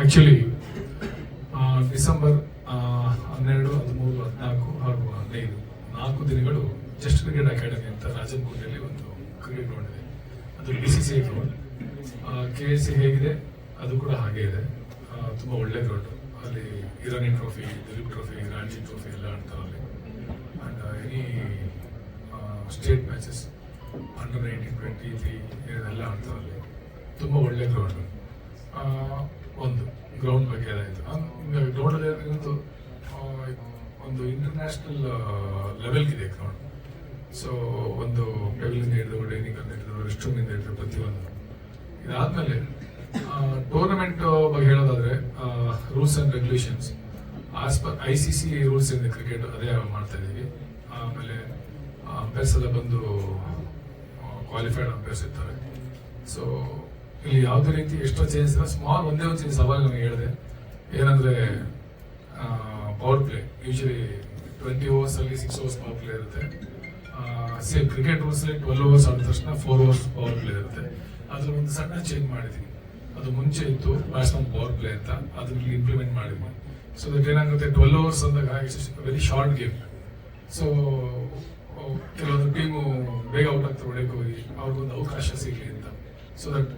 Actually December ಹನ್ನೆರಡು, ಹದಿಮೂರು, ಹದಿನಾಲ್ಕು ಹಾಗೂ ಹದಿನೈದು, ನಾಲ್ಕು ದಿನಗಳು ಜಸ್ಟ್ ಕ್ರಿಕೆಟ್ ಅಕಾಡೆಮಿ ಅಂತ ರಾಜನಗುಂಡಿಯಲ್ಲಿ ಒಂದು ಕ್ರಿಕೆಟ್ ಗ್ರೌಂಡ್ ಇದೆ. ಅದು B C C ground K S C ಹೇಗಿದೆ? ಅದು ಕೂಡ ಹಾಗೆ ಇದೆ. ತುಂಬಾ ಒಳ್ಳೆ ಗ್ರೌಂಡ್ ಅಲ್ಲಿ Irani trophy Duleep trophy Ranji trophy ಎಲ್ಲ ಆಡ್ತಾರೆ ಅಲ್ಲಿ. And any state matches under nineteen twenty three ಎಲ್ಲ ಆಡ್ತಾವಲ್ಲಿ ತುಂಬ ಒಳ್ಳೆ ಗ್ರೌಂಡ್ ಒಂದು ಗ್ರೌಂಡ್ ಬಗ್ಗೆ ಏನಾಯಿತು ಗ್ರೌಂಡಲ್ಲಿ ಆ, ಒಂದು ಇಂಟರ್ನ್ಯಾಷನಲ್ ಲೆವೆಲ್ಗಿದೆ ಗ್ರೌಂಡ್ ಸೊ ಒಂದು ಟೇಬಲಿಂದ ಹಿಡಿದು ಡೈನಿಂಗ್ ಅಂತ ಹಿಡಿದು ರೆಸ್ಟ್ ರೂಮಿಂದ ಹಿಡಿದು ಪ್ರತಿಯೊಂದು. ಇದಾದಮೇಲೆ ಟೂರ್ನಮೆಂಟ್ ಬಗ್ಗೆ ಹೇಳೋದಾದ್ರೆ rules and regulations as I C C rules ಇಂದ ಕ್ರಿಕೆಟ್ ಅದೇ ಮಾಡ್ತಾ ಇದ್ದೀವಿ ಆಮೇಲೆ ಅಂಪೈರ್ಸ್ ಬಂದು ಕ್ವಾಲಿಫೈಡ್ ಅಂಪೈರ್ಸ್ ಇರ್ತಾರೆ ಸೊ ಇಲ್ಲಿ ಯಾವುದೇ ರೀತಿ ಎಷ್ಟೋ ಚೇಂಜಸ್ ಇಲ್ಲ. ಸ್ಮಾಲ್ ಒಂದೇ ಒಂದು ಚೇಂಜ್ ಸವಾಲು ನಾನು ಹೇಳಿದೆ. ಏನಂದ್ರೆ power play usually twenty overs ಅಲ್ಲಿ ಸಿಕ್ಸ್ ಓವರ್ಸ್ ಪವರ್ ಪ್ಲೇ ಇರುತ್ತೆ. ಸೇಮ್ ಕ್ರಿಕೆಟ್ ರೂಲ್ಸಲ್ಲಿ ಟ್ವೆಲ್ ಓವರ್ಸ್ ಆದ ತಕ್ಷಣ ಫೋರ್ ಓವರ್ಸ್ ಪವರ್ ಪ್ಲೇ ಇರುತ್ತೆ. ಅದ್ರ ಒಂದು ಸಣ್ಣ ಚೇಂಜ್ ಮಾಡಿದ್ವಿ. ಅದು ಮುಂಚೆ ಇತ್ತು ಬ್ಯಾಟ್ಸ್ಮನ್ ಪವರ್ ಪ್ಲೇ ಅಂತ. ಅದನ್ನ ಇಂಪ್ಲಿಮೆಂಟ್ ಮಾಡಿದ್ವಿ. ಸೊ ಅದಕ್ಕೆ ಏನಾಗುತ್ತೆ? ಟ್ವೆಲ್ ಓವರ್ಸ್ ಅಂದಾಗ ವೆರಿ ಶಾರ್ಟ್ ಗೇಮ್ ಸೊ ಕೆಲವೊಂದು ಟೀಮು ಬೇಗ ಔಟ್ ಆಗ್ತಾರೆ ಹೊಡೆಯಕ್ಕೆ ಹೋಗಿ. ಅವ್ರಿಗೊಂದು ಅವಕಾಶ ಸಿಗಲಿ ಅಂತ. ಸೊ ದಟ್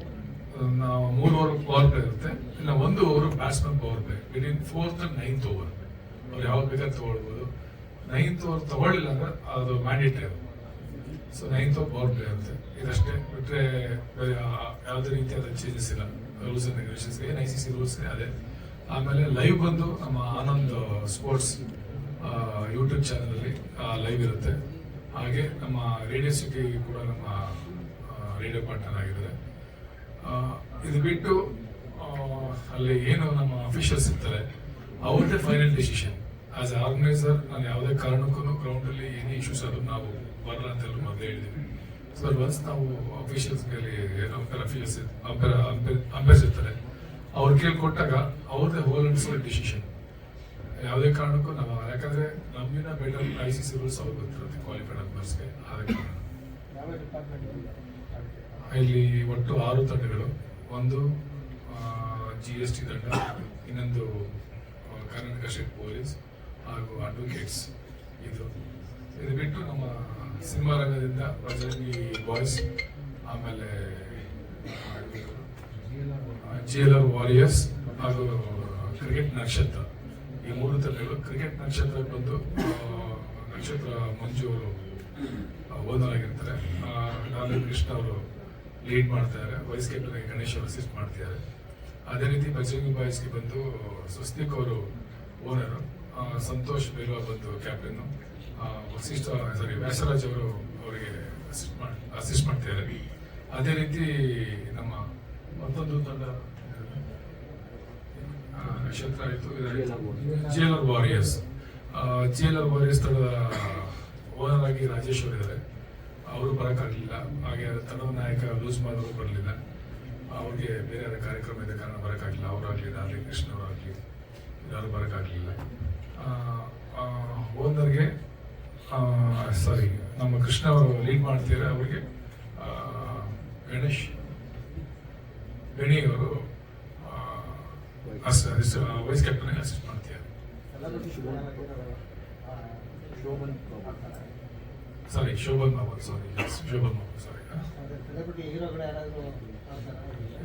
ನಾವು ಮೂರು ಓವರ್ ಪವರ್ ಪ್ಲೇ ಇರುತ್ತೆ. ಇಲ್ಲ ಒಂದು over batsman power play between fourth and ninth over ಅವ್ರು ಯಾವಾಗ ಬೇಕಾದ್ರೆ ತೊಗೊಳ್ಬೋದು. ನೈನ್ತ್ ಓವರ್ ತಗೊಳ್ಳಿಲ್ಲ ಅಂದ್ರೆ ಅದು ಮ್ಯಾಂಡೇಟರಿ ಅದು. So ninth over power play ಇರುತ್ತೆ. ಇದಷ್ಟೇ. ಬಿಟ್ಟರೆ ಯಾವುದೇ ರೀತಿಯಾದ ಚೇಂಜಸ್ ಇಲ್ಲ. ರೂಲ್ಸ್ ಅಂಡ್ ರೆಗ್ಯುಲೇಷನ್ಸ್ ಏನು ಐ ಸಿ ಸಿ ರೂಲ್ಸ್ ಅದೇ. ಆಮೇಲೆ ಲೈವ್ ಬಂದು ನಮ್ಮ ಆನಂದ್ ಸ್ಪೋರ್ಟ್ಸ್ ಯೂಟ್ಯೂಬ್ ಚಾನಲಲ್ಲಿ ಲೈವ್ ಇರುತ್ತೆ. ಹಾಗೆ ನಮ್ಮ ರೇಡಿಯೋ ಸಿಟಿ ಕೂಡ ನಮ್ಮ ರೇಡಿಯೋ ಪಾರ್ಟ್ನರ್ ಆಗಿದ್ದಾರೆ. ಇದು ಬಿಟ್ಟು ಅಲ್ಲಿ ಏನು ನಮ್ಮ ಅಫಿಷಿಯಲ್ಸ್ ಇರ್ತಾರೆ, ಅವ್ರದ್ದೇ ಫೈನಲ್ ಡಿಸಿಷನ್ ಆಸ್ ಆರ್ಗನೈಸರ್ ನಾನು ಯಾವುದೇ ಕಾರಣಕ್ಕೂ ಗ್ರೌಂಡ್ ಅಲ್ಲಿ ಏನೇ ಇಶ್ಯೂಸ್ ಅದು ನಾವು ಬರಲ್ಲ ಅಂತ ಹೇಳಿ ಮೊದಲೇ ಹೇಳಿದ್ವಿ ಸೊ ಒನ್ಸ್ ನಾವು ಅಫಿಷಿಯಲ್ಸ್ ಮೇಲೆ ಅಂಪೇರ್ ಅಫಿಷಿಯಲ್ಸ್ ಅಂಪೇರ್ ಅಂಪೇರ್ಸ್ ಇರ್ತಾರೆ, ಅವ್ರು ಕೇಳ್ಕೊಟ್ಟಾಗ ಅವ್ರದ್ದೇ ಹೋಲ್ ಅಂಡ್ ಸೋಲ್ ಡಿಸಿಷನ್ ಯಾವುದೇ ಕಾರಣಕ್ಕೂ ನಾವು ಯಾಕಂದ್ರೆ ನಮ್ಮಿನ better I C C rules ಅವ್ರಿಗೆ ಗೊತ್ತಿರುತ್ತೆ ಕ್ವಾಲಿಫೈಡ್ ಮೆಂಬರ್ಸ್ಗೆ ಆದ ಡಿಪಾರ್ಟ್ಮೆಂಟ್ ಇಲ್ಲಿ ಒಟ್ಟು ಆರು ತಂಡಗಳು. ಒಂದು ಜಿ ಎಸ್ ಟಿ ತಂಡ, ಇನ್ನೊಂದು ಕರ್ನಾಟಕ ಸ್ಟೇಟ್ ಪೊಲೀಸ್ ಹಾಗೂ ಅಡ್ವೊಕೇಟ್ಸ್ ಇದು. ಇದು ಬಿಟ್ಟು ನಮ್ಮ ಸಿನಿಮಾ ರಂಗದಿಂದ ಬಜರಂಗಿ ಬಾಯ್ಸ್ ಆಮೇಲೆ ಜಿ ಎಲ್ ಆರ್ ವಾರಿಯರ್ಸ್ ಹಾಗೂ ಕ್ರಿಕೆಟ್ ನಕ್ಷತ್ರ. ಈ ಮೂರು ತಂಡಗಳು ಕ್ರಿಕೆಟ್ ನಕ್ಷತ್ರ ಬಂದು ನಕ್ಷತ್ರ ಮಂಜು ಅವರು ಓನರ್ ಆಗಿರ್ತಾರೆ ನಾನು ಕೃಷ್ಣ ಅವರು ಲೀಡ್ ಮಾಡ್ತಾರೆ ವೈಸ್ ಕ್ಯಾಪ್ಟನ್ ಗಣೇಶ್ ಅವರು ಅಸಿಸ್ಟ್ ಮಾಡ್ತಿದ್ದಾರೆ. ಅದೇ ರೀತಿ ಬಜರಂಗಿ ಬಾಯ್ಸ್ಗೆ ಬಂದು ಸ್ವಸ್ತಿಕ್ ಅವರು ಓನರು ಸಂತೋಷ್ ಬೇಲ್ವಾ ಬಂದು ಕ್ಯಾಪ್ಟನ್ ವಸಿಷ್ಠ ಸಾರಿ ವ್ಯಾಸರಾಜ್ ಅವರು ಅವರಿಗೆ ಅಸಿಸ್ಟ್ ಮಾಡಿ ಅಸಿಸ್ಟ್ ಮಾಡ್ತಿದ್ದಾರೆ. ಅದೇ ರೀತಿ ನಮ್ಮ ಮತ್ತೊಂದು ತಂಡ ಆ, ನಕ್ಷತ್ರ ಆಯಿತು ಜೇಲರ್ ವಾರಿಯರ್ಸ್ ಜೇಲರ್ ವಾರಿಯರ್ಸ್ ತಂಡದ ಓನರ್ ಆಗಿ ರಾಜೇಶ್ ಅವರು ಇದ್ದಾರೆ ಅವರು ಬರೋಕ್ಕಾಗಲಿಲ್ಲ. ಹಾಗೆ ತಂಡದ ನಾಯಕ ಲೂಸ್ ಮಾಡೋರು ಬರಲಿಲ್ಲ. ಅವ್ರಿಗೆ ಬೇರೆ ಯಾರ ಕಾರ್ಯಕ್ರಮ ಇದ್ದ ಕಾರಣ ಬರೋಕ್ಕಾಗಲಿಲ್ಲ. ಅವರಾಗಲಿ ಕೃಷ್ಣ ಅವರಾಗಲಿ ಯಾರು ಬರೋಕ್ಕಾಗಲಿಲ್ಲ. ಓನರ್ಗೆ ಸಾರಿ ನಮ್ಮ ಕೃಷ್ಣ ಅವರು ಲೀಡ್ ಮಾಡ್ತಿದ್ದಾರೆ ಅವರಿಗೆ. ಗಣೇಶ್ ಗಣಿ ಅವರು ವೈಸ್ ಕ್ಯಾಪ್ಟನ್ ಅಸಿಸ್ಟ್ ಮಾಡ್ತೀಯ sorry Shobhan Babu sorry Shobhan Baba sorry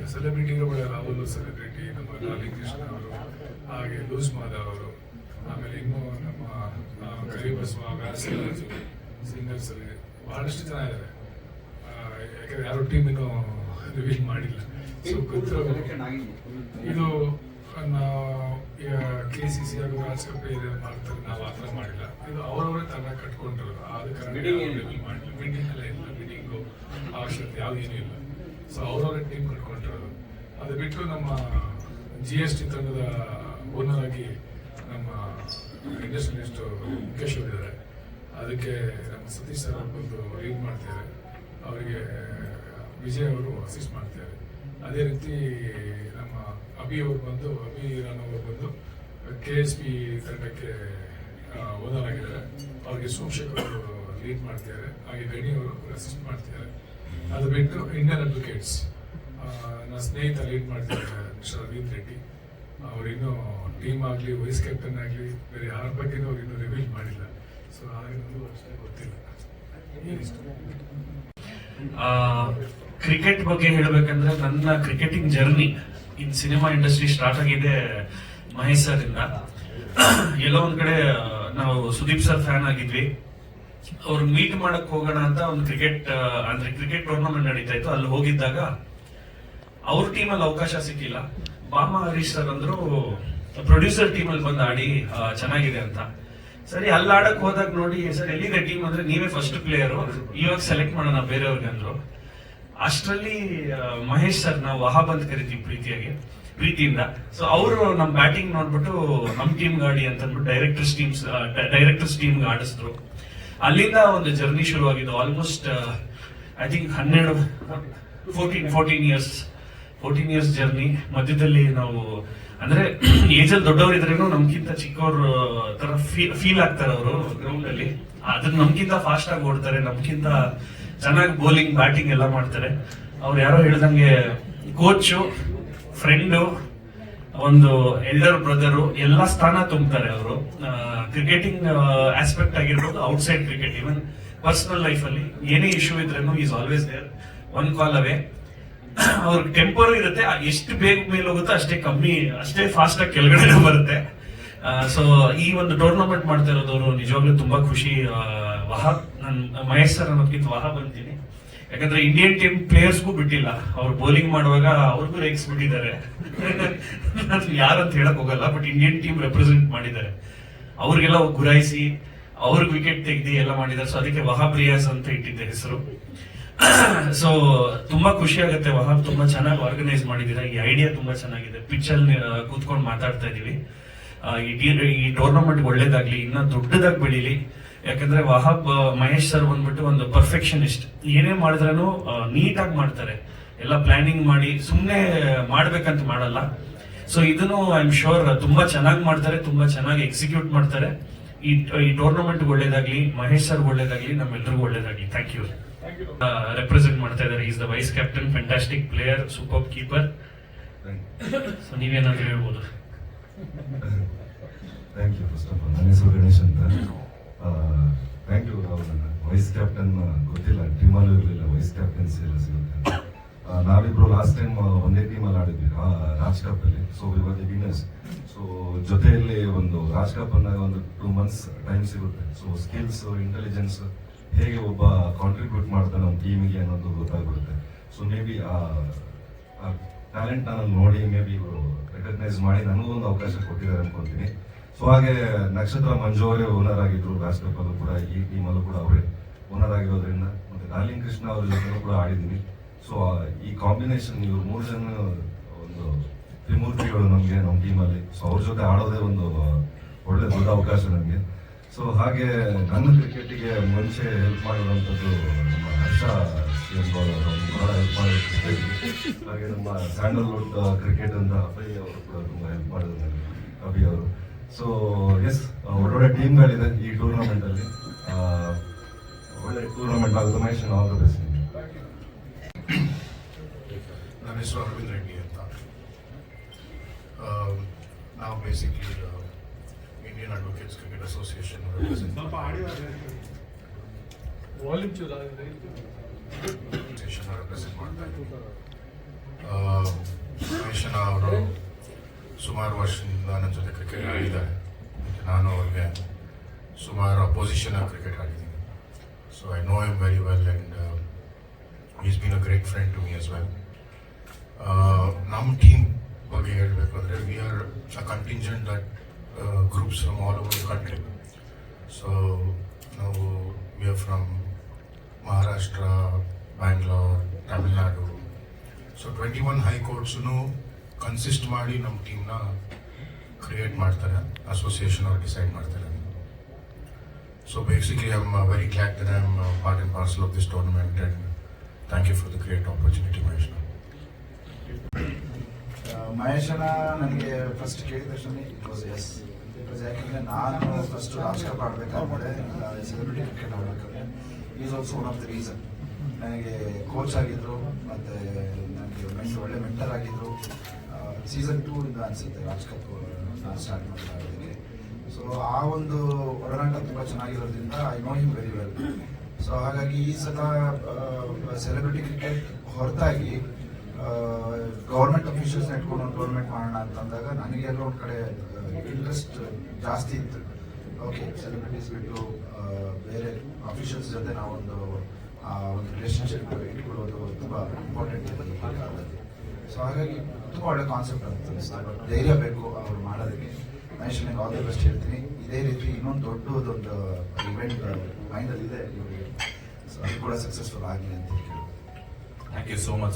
celebrity ಹೀರೋಗಳು ರಾಹುಲ್ ಸೆಲೆಬ್ರಿಟಿ ನಮ್ಮ ಲಾಲಿ ಕೃಷ್ಣ ಅವರು ಹಾಗೆ ಲೂಸ್ ಮಾಧವ್ ಅವರು ಆಮೇಲೆ ಇನ್ನೂ ನಮ್ಮ ಕರಿಬಸವ ವ್ಯಾಸರಾಜು ಸಿಂಗರ್ಸ್ ಅಲ್ಲಿ ಬಹಳಷ್ಟು ಜನ ಇದ್ದಾರೆ ಯಾಕಂದ್ರೆ ಯಾರು ಟೀಮ್ ಇನ್ನೂ ರಿವೀಲ್ ಮಾಡಿಲ್ಲ ಸೊ ಇದು ನಾವು ಕೆ ಸಿ ಸಿ ಹಾಗೂ ರಾಜಕೀಯ ಇದೆ ಮಾಡ್ತಾರೆ. ನಾವು ಆ ಥರ ಮಾಡಿಲ್ಲ. ಇದು ಅವರವರೇ ತನ್ನ ಕಟ್ಕೊಂಡಿರೋದು. ಆದ ಕಾರಣ ಮಾಡಿಲ್ಲ ಮೀಟಿಂಗ್ ಎಲ್ಲ ಇಲ್ಲ. ಮೀಟಿಂಗು ಅವಶ್ಯಕತೆ ಯಾವುದೇನೂ ಇಲ್ಲ. ಸೊ ಅವರವರೇ ಟೀಮ್ ಕಟ್ಕೊಂಡಿರೋದು. ಅದು ಬಿಟ್ಟು ನಮ್ಮ ಜಿ ಎಸ್ ಟಿ ತಂಡದ ಓನರ್ ಆಗಿ ನಮ್ಮ ಇಂಡಸ್ಟ್ರಿಯಲಿಸ್ಟ್ ಮುಖೇಶ್ ಅವರಿದ್ದಾರೆ ಅದಕ್ಕೆ ನಮ್ಮ ಸತೀಶ್ ಸರ್ ಅವ್ರು ಬಂದು ಲೀಡ್ ಮಾಡ್ತಿದ್ದಾರೆ. ಅವರಿಗೆ ವಿಜಯ್ ಅವರು ಅಸಿಸ್ಟ್ ಮಾಡ್ತಿದ್ದಾರೆ. ಅದೇ ರೀತಿ ನಮ್ಮ ಅಭಿ ಅವರು ಬಂದು, ಅಭಿ ರಾಮ್ ಅವರು ಬಂದು ಕೆ ಎಸ್ ಪಿ ತಂಡಕ್ಕೆ ಓದಲಾಗಿದ್ದಾರೆ. ಅವ್ರಿಗೆ ಸೋಮಶೇಖರ್ ಲೀಡ್ ಮಾಡ್ತಿದ್ದಾರೆ. ಹಾಗೆ ಗಣಿ ಅವರು ಅಸಿಸ್ಟ್ ಮಾಡ್ತಿದ್ದಾರೆ. ಅದು ಬಿಟ್ಟು ಇಂಡಿಯನ್ ಅಡ್ವೊಕೇಟ್ಸ್ ನನ್ನ ಸ್ನೇಹಿತ ಲೀಡ್ ಮಾಡ್ತಿದ್ದಾರೆ, ಮಿಸ್ಟರ್ ಅರವಿಂದ್ ರೆಡ್ಡಿ. ಅವ್ರು ಇನ್ನೂ ಟೀಮ್ ಆಗಲಿ ವೈಸ್ ಕ್ಯಾಪ್ಟನ್ ಆಗಲಿ, ಬೇರೆ ಯಾರ ಬಗ್ಗೆ ಅವ್ರು ಇನ್ನೂ ರಿವೀಲ್ ಮಾಡಿಲ್ಲ. ಸೊ ಹಾಗೆ ನನಗೂ ಅಷ್ಟೇ ಗೊತ್ತಿಲ್ಲ. ಕ್ರಿಕೆಟ್ ಬಗ್ಗೆ ಹೇಳಬೇಕಂದ್ರೆ ನನ್ನ cricketing journey in cinema industry start ಆಗಿದೆ ಮಹೇಶ್ ಸರ್ ಇಂದ. ಎಲ್ಲೋ ಒಂದ್ ಕಡೆ, ನಾವು ಸುದೀಪ್ ಸರ್ ಫ್ಯಾನ್ ಆಗಿದ್ವಿ. ಅವ್ರು ಮೀಟ್ ಮಾಡಕ್ ಹೋಗೋಣ ಅಂತ ಒಂದು ಕ್ರಿಕೆಟ್ ಅಂದ್ರೆ ಕ್ರಿಕೆಟ್ ಟೂರ್ನಮೆಂಟ್ ನಡೀತಾ ಇತ್ತು. ಅಲ್ಲಿ ಹೋಗಿದ್ದಾಗ ಅವ್ರ ಟೀಮಲ್ಲಿ ಅವಕಾಶ ಸಿಕ್ಕಿಲ್ಲ. ಬಾಮ ಹರೀಶ್ ಸರ್ ಅಂದ್ರು ಪ್ರೊಡ್ಯೂಸರ್ ಟೀಮಲ್ಲಿ ಬಂದು ಆಡಿ ಚೆನ್ನಾಗಿದೆ ಅಂತ. ಸರಿ ಅಲ್ಲಿ ಆಡಕ್ ಹೋದಾಗ ನೋಡಿ ಸರ್ ಎಲ್ಲಿದೆ ಟೀಮ್ ಅಂದ್ರೆ ನೀವೇ ಫಸ್ಟ್ ಪ್ಲೇಯರ್ ಇವಾಗ ಸೆಲೆಕ್ಟ್ ಮಾಡೋಣ ಬೇರೆಯವ್ರಿಗೆ ಅಂದ್ರು ಅಷ್ಟರಲ್ಲಿ ಮಹೇಶ್ ಸರ್ ನಾವು ವಹಾಬ್ ಅಂತ ಕರಿತೀವಿ ಪ್ರೀತಿಯಾಗಿ, ಪ್ರೀತಿಯಿಂದ. ಸೊ ಅವರು ನಮ್ಮ ಬ್ಯಾಟಿಂಗ್ ನೋಡ್ಬಿಟ್ಟು ನಮ್ಮ ಟೀಮ್ ಗಾಡಿ ಅಂತ ಅಂದ್ಬಿಟ್ಟು ಡೈರೆಕ್ಟರ್ಸ್ ಟೀಮ್ಸ್ ಡೈರೆಕ್ಟರ್ಸ್ ಟೀಮ್ ಆಡಿಸಿದ್ರು. ಅಲ್ಲಿಂದ ಒಂದು ಜರ್ನಿ ಶುರುವಾಗಿದ್ದು ಆಲ್ಮೋಸ್ಟ್ ಐ ಥಿಂಕ್ ಹನ್ನೆರಡು fourteen fourteen years fourteen years journey ಮಧ್ಯದಲ್ಲಿ ನಾವು, ಅಂದ್ರೆ ಏಜ್ ಅಲ್ಲಿ ದೊಡ್ಡವರು ಇದ್ರೇನು ನಮ್ಗಿಂತ ಚಿಕ್ಕವರು ತರ ಫೀಲ್ ಆಗ್ತಾರೆ ಅವರು ಗ್ರೌಂಡ್ ಅಲ್ಲಿ. ಅದನ್ನ ನಮ್ಗಿಂತ ಫಾಸ್ಟ್ ಆಗಿ ಓಡ್ತಾರೆ ನಮ್ಗಿಂತ ಚೆನ್ನಾಗಿ ಬೌಲಿಂಗ್ ಬ್ಯಾಟಿಂಗ್ ಎಲ್ಲ ಮಾಡ್ತಾರೆ. ಅವ್ರು ಯಾರೋ ಹೇಳ್ದಂಗೆ ಕೋಚು ಫ್ರೆಂಡು ಒಂದು ಎಲ್ಡರ್ ಬ್ರದರು ಎಲ್ಲ ಸ್ಥಾನ ತುಂಬ್ತಾರೆ ಅವರು. ಕ್ರಿಕೆಟಿಂಗ್ ಆಸ್ಪೆಕ್ಟ್ ಆಗಿರ್ಬೋದು outside cricket even personal life ಅಲ್ಲಿ ಏನೇ issue ಇದ್ರೇನು is always there one call away ಅವ್ರ ಟೆಂಪರ್ ಇರುತ್ತೆ. ಎಷ್ಟು ಬೇಗ ಮೇಲೆ ಹೋಗುತ್ತೋ ಅಷ್ಟೇ ಕಮ್ಮಿ, ಅಷ್ಟೇ ಫಾಸ್ಟ್ ಆಗಿ ಕೆಳಗಡೆ ಬರುತ್ತೆ. ಸೊ ಈ ಒಂದು ಟೂರ್ನಮೆಂಟ್ ಮಾಡ್ತಾ ಇರೋದವರು ನಿಜವಾಗ್ಲೂ ತುಂಬಾ ಖುಷಿ. ವಹ, ನನ್, ಮಹೇಶ್ ಸರ್ ಅನ್ನೋದಕ್ಕಿಂತ ವಾಹ ಬಂದಿದ್ದೀನಿ. ಯಾಕಂದ್ರೆ ಇಂಡಿಯನ್ ಟೀಮ್ ಪ್ಲೇಯರ್ಸ್ಗೂ ಬಿಟ್ಟಿಲ್ಲ. ಅವ್ರು ಬೌಲಿಂಗ್ ಮಾಡುವಾಗ ಅವ್ರಿಗೂ ರೇಕ್ಸ್ ಬಿಟ್ಟಿದ್ದಾರೆ. ಯಾರು ಯಾರಂತ ಹೇಳಕ್ ಹೋಗಲ್ಲ ಬಟ್ ಇಂಡಿಯನ್ ಟೀಮ್ ರೆಪ್ರೆಸೆಂಟ್ ಮಾಡಿದ್ದಾರೆ. ಅವ್ರಿಗೆಲ್ಲ ಗುರಾಯಿಸಿ, ಅವ್ರಿಗೆ ವಿಕೆಟ್ ತೆಗ್ದು ಎಲ್ಲ ಮಾಡಿದ್ದಾರೆ. ಸೊ ಅದಕ್ಕೆ ವಹಾ ಪ್ರಿಯಾಸ್ ಅಂತ ಇಟ್ಟಿದ್ದೆ ಹೆಸರು. ಸೊ ತುಂಬಾ ಖುಷಿ ಆಗುತ್ತೆ ವಹಾಬ್ ತುಂಬಾ ಚೆನ್ನಾಗಿ ಆರ್ಗನೈಸ್ ಮಾಡಿದೀರಾ ಈ ಐಡಿಯಾ ತುಂಬಾ ಚೆನ್ನಾಗಿದೆ. ಪಿಚ್ ಅಲ್ಲಿ ಕೂತ್ಕೊಂಡು ಮಾತಾಡ್ತಾ ಇದೀವಿ. ಈ ಟೂರ್ನಮೆಂಟ್ ಒಳ್ಳೇದಾಗ್ಲಿ, ಇನ್ನ ದೊಡ್ಡದಾಗಿ ಬೆಳೀಲಿ. ಯಾಕಂದ್ರೆ ವಹಾಬ್ ಮಹೇಶ್ ಸರ್ ಬಂದ್ಬಿಟ್ಟು ಒಂದು ಪರ್ಫೆಕ್ಷನಿಸ್ಟ್ ಏನೇ ಮಾಡಿದ್ರೂ ನೀಟಾಗಿ ಮಾಡ್ತಾರೆ. ಎಲ್ಲ ಪ್ಲಾನಿಂಗ್ ಮಾಡಿ ಸುಮ್ಮನೆ ಮಾಡ್ಬೇಕಂತ ಮಾಡಲ್ಲ. ಸೊ ಇದನ್ನು ಐ ಆಮ್ ಶೋರ್ ತುಂಬಾ ಚೆನ್ನಾಗಿ ಮಾಡ್ತಾರೆ, ತುಂಬಾ ಚೆನ್ನಾಗಿ ಎಕ್ಸಿಕ್ಯೂಟ್ ಮಾಡ್ತಾರೆ. ಈ ಈ ಟೂರ್ನಮೆಂಟ್ ಒಳ್ಳೇದಾಗ್ಲಿ, ಮಹೇಶ್ ಸರ್ ಒಳ್ಳೇದಾಗ್ಲಿ, ನಮ್ಮೆಲ್ರಿಗೂ ಒಳ್ಳೇದಾಗ್ಲಿ. ಥ್ಯಾಂಕ್ ಯು ರೆಪ್ರೆಸೆಂಟ್ ಮಾಡ್ತಾ ಇದ್ದಾರೆ. Is the vice captain fantastic player super keeper so ನೀವೇನಾದ್ರೂ ಹೇಳ್ಬೋದು? Thank you first of all ನನ್ನ ಹೆಸರು ಗಣೇಶ್ ಅಂತ. ಥ್ಯಾಂಕ್ ಯು ರಾಹುಲ್ ಅಣ್ಣ. ವೈಸ್ ಕ್ಯಾಪ್ಟನ್ ಗೊತ್ತಿಲ್ಲ. ಟೀಮಲ್ಲೂ ಇರಲಿಲ್ಲ. ವೈಸ್ ಕ್ಯಾಪ್ಟನ್ಸಿ ಎಲ್ಲ ಸಿಗುತ್ತೆ ಅಂತ. ನಾವಿಬ್ರು ಲಾಸ್ಟ್ ಟೈಮ್ ಒಂದೇ ಟೀಮಲ್ಲಿ ಆಡಿದ್ವಿ. ರಾಜ್ ಕಪ್ ಅಲ್ಲಿ. ಸೊ ಇವಾಗ ವಿನರ್ಸ್ ಸೊ ಜೊತೆಯಲ್ಲಿ ಒಂದು ರಾಜ್ ಕಪ್ ಅಂದಾಗ ಒಂದು ಟೂ ಮಂತ್ಸ್ ಟೈಮ್ ಸಿಗುತ್ತೆ. ಸೊ ಸ್ಕಿಲ್ಸ್ ಇಂಟೆಲಿಜೆನ್ಸ್ ಹೇಗೆ ಒಬ್ಬ ಕಾಂಟ್ರಿಬ್ಯೂಟ್ ಮಾಡ್ತಾನೆ ನಮ್ಮ ಟೀಮಿಗೆ ಅನ್ನೋದು ಗೊತ್ತಾಗ್ಬಿಡುತ್ತೆ. ಸೊ ಮೇ ಬಿ ಆ ಟ್ಯಾಲೆಂಟ್ ನಾನು ನೋಡಿ ಮೇ ಬಿ ಇವರು ರೆಕಗ್ನೈಸ್ ಮಾಡಿ ನನಗೂ ಒಂದು ಅವಕಾಶ ಕೊಟ್ಟಿದ್ದಾರೆ ಅನ್ಕೊಂತೀನಿ. ಸೊ ಹಾಗೆ ನಕ್ಷತ್ರ ಮಂಜು ಅವರೇ ಓನರ್ ಆಗಿದ್ರು ರಾಜ್ ಕೂಡ, ಈ ಟೀಮಲ್ಲೂ ಕೂಡ ಅವರೇ ಓನರ್ ಆಗಿರೋದ್ರಿಂದ ಮತ್ತೆ ಡಾರ್ಲಿಂಗ್ ಕೃಷ್ಣ ಅವ್ರ ಜೊತೆ ಕೂಡ ಆಡಿದ್ದೀನಿ. ಸೊ ಈ ಕಾಂಬಿನೇಷನ್ ಇವ್ರು ಮೂರು ಜನ ಒಂದು ತ್ರಿಮೂರ್ತಿಗಳು ನಮಗೆ ನಮ್ಮ ಟೀಮಲ್ಲಿ ಸೊ ಅವ್ರ ಜೊತೆ ಆಡೋದೇ ಒಂದು ಒಳ್ಳೆ ದೊಡ್ಡ ಅವಕಾಶ ನನಗೆ ಸೊ ಹಾಗೆ ನನ್ನ ಕ್ರಿಕೆಟಿಗೆ ಮುಂಚೆ ಹೆಲ್ಪ್ ಮಾಡಿರುವಂಥದ್ದು ನಮ್ಮ ಹರ್ಷ. ಅವರು ಬಹಳ ಹೆಲ್ಪ್ ಮಾಡಿದ್ರು ಹಾಗೆ ನಮ್ಮ ಸ್ಯಾಂಡಲ್ವುಡ್ ಕ್ರಿಕೆಟ್ ಅಂತ ಅಭಯ್ ಅವರು ಕೂಡ ತುಂಬ ಹೆಲ್ಪ್ ನನಗೆ ಅಭಿ ಅವರು. ಸೊ ಎಸ್ ಒಳ್ಳೊಳ್ಳೆ ಟೀಮ್ಗಳಿದೆ ಈ ಟೂರ್ನಮೆಂಟಲ್ಲಿ ಒಳ್ಳೆ ಟೂರ್ನಮೆಂಟ್ ಆಗುತ್ತೆ ಮಹೇಶ್ ಆಲ್ ದ ಬೆಸ್ಟ್ ನನ್ನ ಹೆಸರು ಅರವಿಂದ್ ರೆಡ್ಡಿ ಅಂತ. ನಾವು basically Indian advocates cricket association volume ಚೂರು ಅಸೋಸಿಯೇಷನ್ ರೆಪ್ರೆಸೆಂಟ್ ಮಾಡ್ತಾ ಇದ್ದೀವಿ ಆ, ಮಹೇಶನ ಅವರು ಸುಮಾರು ವರ್ಷದಿಂದ ನನ್ನ ಜೊತೆ ಕ್ರಿಕೆಟ್ ಆಡಿದ್ದಾರೆ ಮತ್ತೆ ನಾನು ಅವ್ರಿಗೆ ಸುಮಾರು opposition cricket ಆಡಿದ್ದೀನಿ so I know him very well and is been a great friend to me as well ನಮ್ಮ ಟೀಮ್ ಬಗ್ಗೆ ಹೇಳಬೇಕು ಅಂದರೆ we are a contingent that groups all over the country so ನಾವು we are from Maharashtra Bangalore Tamil Nadu so twenty one high courts consist ಮಾಡಿ ನಮ್ಮ ಟೀಮ್ನ create ಮಾಡ್ತಾರೆ association ಅವ್ರು ಡಿಸೈಡ್ ಮಾಡ್ತಾರೆ so basically I am very glad that I am part and parcel of this tournament and thank you for the great opportunity Mahesh ಮಹೇಶನ ನನಗೆ first ಕೇಳಿದ ತಕ್ಷಣ it was S ಯಾಕಂದ್ರೆ ನಾನು ಫಸ್ಟ್ ರಾಜ್ ಕಪ್ ಆಡಬೇಕಾದ್ರೆ celebrity cricket ಆಡಬೇಕಾದ್ರೆ is also one of the reason ನನಗೆ coach ಆಗಿದ್ರು, ಮತ್ತು ನನಗೆ ಮೆಂಟ್ ಒಳ್ಳೆ ಮೆಂಟರ್ ಆಗಿದ್ರು. ಸೀಸನ್ ಟೂ ಇಂದ ಅನಿಸುತ್ತೆ ರಾಜ್ ನಾನು ಸ್ಟಾರ್ಟ್ ಮಾಡ್ತಾ ಇದ್ದೀನಿ ಸೊ ಆ ಒಂದು ಒಡನಾಟ ತುಂಬ ಚೆನ್ನಾಗಿರೋದ್ರಿಂದ I know him very well so ಹಾಗಾಗಿ ಈ ಸಲ ಸೆಲೆಬ್ರಿಟಿ ಕ್ರಿಕೆಟ್ ಹೊರತಾಗಿ ಗೌರ್ಮೆಂಟ್ ಅಫಿಷಿಯಲ್ಸ್ ಇಟ್ಕೊಂಡು ಒಂದು ಗೌರ್ಮೆಂಟ್ ಮಾಡೋಣ ಅಂತಂದಾಗ ನನಗೆಲ್ಲ ಒಂದು ಕಡೆ ಇಂಟ್ರೆಸ್ಟ್ ಜಾಸ್ತಿ ಇತ್ತು. ಓಕೆ ಸೆಲೆಬ್ರಿಟೀಸ್ ಬಿಟ್ಟು ಬೇರೆ ಅಫಿಷಿಯಲ್ಸ್ ಜೊತೆ ನಾವೊಂದು ಒಂದು ರಿಲೇಷನ್ಶಿಪ್ ಇಟ್ಕೊಳ್ಳೋದು ತುಂಬ ಇಂಪಾರ್ಟೆಂಟ್ ಈ ಸೊ ಹಾಗಾಗಿ ತುಂಬ ಒಳ್ಳೆ ಕಾನ್ಸೆಪ್ಟ್ ಅಂತ ಬಟ್ ಧೈರ್ಯ ಬೇಕು ಅವ್ರು ಮಾಡೋದಕ್ಕೆ. ಮಹೇಶ್ ನನಗೆ ಆಲ್ ದಿ ಬೆಸ್ಟ್ ಹೇಳ್ತೀನಿ. ಇದೇ ರೀತಿ ಇನ್ನೊಂದು ದೊಡ್ಡದೊಂದು ಇವೆಂಟ್ ಮೈಂಡಲ್ಲಿ ಇದೆ ಸೊ ಅದು ಕೂಡ ಸಕ್ಸಸ್ಫುಲ್ ಆಗಲಿ ಅಂತ ಹೇಳಿ ಥ್ಯಾಂಕ್ ಯು ಸೋ ಮಚ್